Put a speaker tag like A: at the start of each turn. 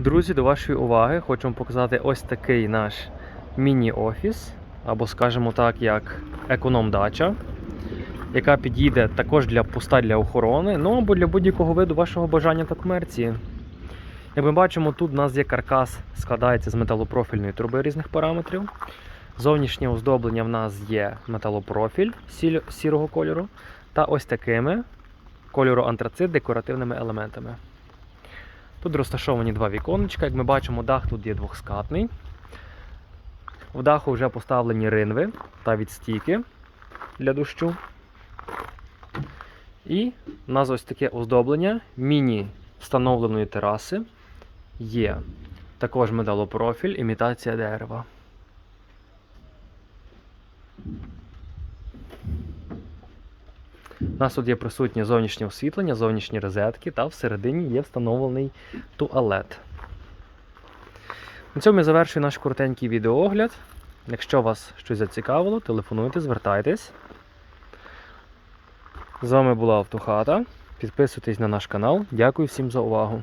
A: Друзі, до вашої уваги хочу показати ось такий наш міні-офіс, або, скажімо так, як економ-дача, яка підійде також для пуста для охорони, ну або для будь-якого виду вашого бажання та комерції. Як ми бачимо, тут у нас є каркас, складається з металопрофільної труби різних параметрів. Зовнішнє оздоблення в нас є металопрофіль сірого кольору та ось такими кольору антрацит декоративними елементами. Тут розташовані два віконечка. Як ми бачимо, дах тут є двохскатний. В даху вже поставлені ринви та відстійки для дощу. І у нас ось таке оздоблення міні встановленої тераси є. Також металопрофіль, імітація дерева. У нас тут є присутнє зовнішнє освітлення, зовнішні розетки та всередині є встановлений туалет. На цьому я завершую наш коротенький відеоогляд. Якщо вас щось зацікавило, телефонуйте, звертайтесь. З вами була Автохата. Підписуйтесь на наш канал. Дякую всім за увагу.